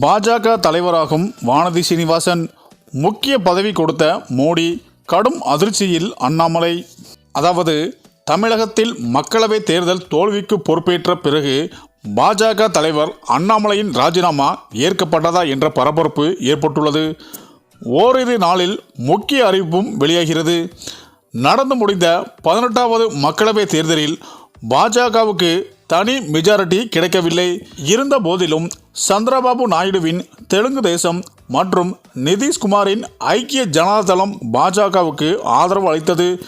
பாஜக தலைவராகும் வானதி சீனிவாசன் முக்கிய பதவி கொடுத்த மோடி கடும் அதிர்ச்சியில் அண்ணாமலை. அதாவது தமிழகத்தில் மக்களவை தேர்தல் தோல்விக்கு பொறுப்பேற்ற பிறகு பாஜக தலைவர் அண்ணாமலையின் ராஜினாமா ஏற்கப்பட்டதா என்ற பரபரப்பு ஏற்பட்டுள்ளது. ஓரிரு நாளில் முக்கிய அறிவிப்பும் வெளியாகிறது. நடந்து முடிந்த பதினெட்டாவது மக்களவை தேர்தலில் பாஜகவுக்கு தனி மெஜாரிட்டி கிடைக்கவில்லை. இருந்த போதிலும் சந்திரபாபு நாயுடுவின் தெலுங்கு தேசம் மற்றும் நிதிஷ்குமாரின் ஐக்கிய ஜனதாதளம் பாஜகவுக்கு ஆதரவு அளித்தது.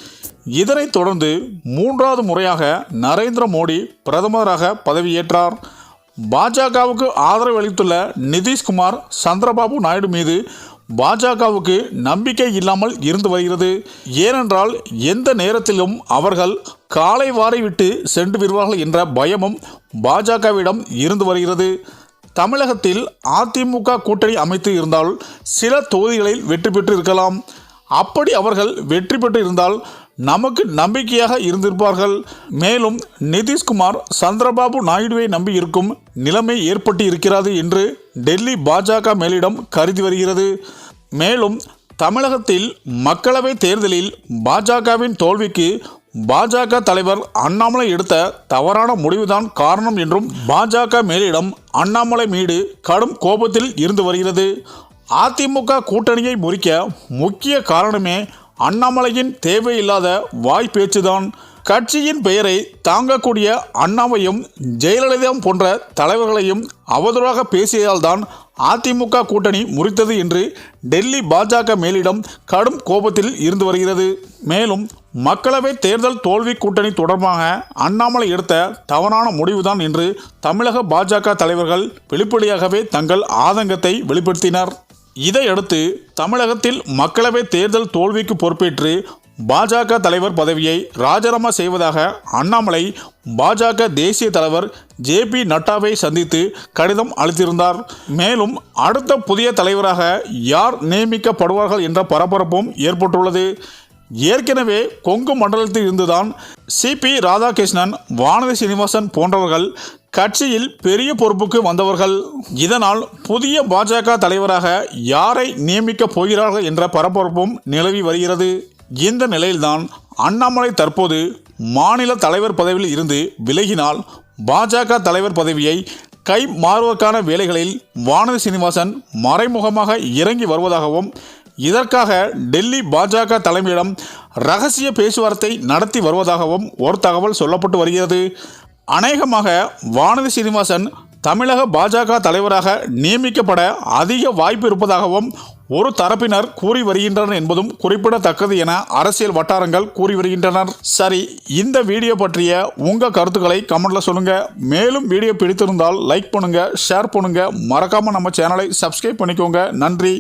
இதனைத் தொடர்ந்து மூன்றாவது முறையாக நரேந்திர மோடி பிரதமராக பதவியேற்றார். பாஜகவுக்கு ஆதரவு அளித்துள்ள நிதிஷ்குமார் சந்திரபாபு நாயுடு மீது பாஜகவுக்கு நம்பிக்கை இல்லாமல் இருந்து வருகிறது. ஏனென்றால் எந்த நேரத்திலும் அவர்கள் காலை வாரை விட்டு சென்று விடுவார்கள் என்ற பயமும் பாஜகவிடம் இருந்து வருகிறது. தமிழகத்தில் அதிமுக கூட்டணி அமைத்து இருந்தால் சில தொகுதிகளில் வெற்றி பெற்று இருக்கலாம். அப்படி அவர்கள் வெற்றி பெற்று இருந்தால் நமக்கு நம்பிக்கையாக இருந்திருப்பார்கள். மேலும் நிதிஷ்குமார் சந்திரபாபு நாயுடுவை நம்பி இருக்கும் நிலைமை ஏற்பட்டு இருக்கிறது என்று டெல்லி பாஜக மேலிடம் கருதி வருகிறது. மேலும் தமிழகத்தில் மக்களவை தேர்தலில் பாஜகவின் தோல்விக்கு பாஜக தலைவர் அண்ணாமலை எடுத்த தவறான முடிவுதான் காரணம் என்றும் பாஜக மேலிடம் அண்ணாமலை மீது கடும் கோபத்தில் இருந்து வருகிறது. அதிமுக கூட்டணியை முறிக்க முக்கிய காரணமே அண்ணாமலையின் தேவையில்லாத வாய் பேச்சுதான் கட்சியின் பெயரை தாங்கக்கூடிய அண்ணாவையும் ஜெயலலிதா போன்ற தலைவர்களையும் அவதூறாக பேசியதால்தான் அதிமுக கூட்டணி முறித்தது என்று டெல்லி பாஜக மேலிடம் கடும் கோபத்தில் இருந்து வருகிறது. மேலும் மக்களவை தேர்தல் தோல்வி கூட்டணி தொடர்பாக அண்ணாமலை எடுத்த தவறான முடிவுதான் என்று தமிழக பாஜக தலைவர்கள் வெளிப்படையாகவே தங்கள் ஆதங்கத்தை வெளிப்படுத்தினர். இதையடுத்து தமிழகத்தில் மக்களவை தேர்தல் தோல்விக்கு பொறுப்பேற்று பாஜக தலைவர் பதவியை ராஜினாமா செய்வதாக அண்ணாமலை பாஜக தேசிய தலைவர் ஜே பி நட்டாவை சந்தித்து கடிதம் அளித்திருந்தார். மேலும் அடுத்த புதிய தலைவராக யார் நியமிக்கப்படுவார்கள் என்ற பரபரப்பும் ஏற்பட்டுள்ளது. ஏற்கனவே கொங்கு மண்டலத்தில் இருந்துதான் சிபி ராதாகிருஷ்ணன் வானதி சீனிவாசன் போன்றவர்கள் கட்சியில் பெரிய பொறுப்புக்கு வந்தவர்கள். இதனால் புதிய பாஜக தலைவராக யாரை நியமிக்கப் போகிறார்கள் என்ற பரபரப்பும் நிலவி வருகிறது. இந்த நிலையில்தான் அண்ணாமலை தற்போது மாநில தலைவர் பதவியில் இருந்து விலகினால் பாஜக தலைவர் பதவியை கை மாறுவதற்கான வேலைகளில் வானதி சீனிவாசன் மறைமுகமாக இறங்கி வருவதாகவும் இதற்காக டெல்லி பாஜக தலைமையிடம் ரகசிய பேச்சுவார்த்தை நடத்தி வருவதாகவும் ஒரு தகவல் சொல்லப்பட்டு வருகிறது. அநேகமாக வானதி சீனிவாசன் தமிழக பாஜக தலைவராக நியமிக்கப்பட அதிக வாய்ப்பு இருப்பதாகவும் ஒரு தரப்பினர் கூறி வருகின்றனர் என்பதும் குறிப்பிடத்தக்கது என அரசியல் வட்டாரங்கள் கூறி வருகின்றனர். சரி இந்த வீடியோ பற்றிய உங்கள் கருத்துக்களை கமெண்ட்ல சொல்லுங்க. மேலும் வீடியோ பிடித்திருந்தால் லைக் பண்ணுங்க ஷேர் பண்ணுங்க. மறக்காம நம்ம சேனலை சப்ஸ்கிரைப் பண்ணிக்கோங்க. நன்றி.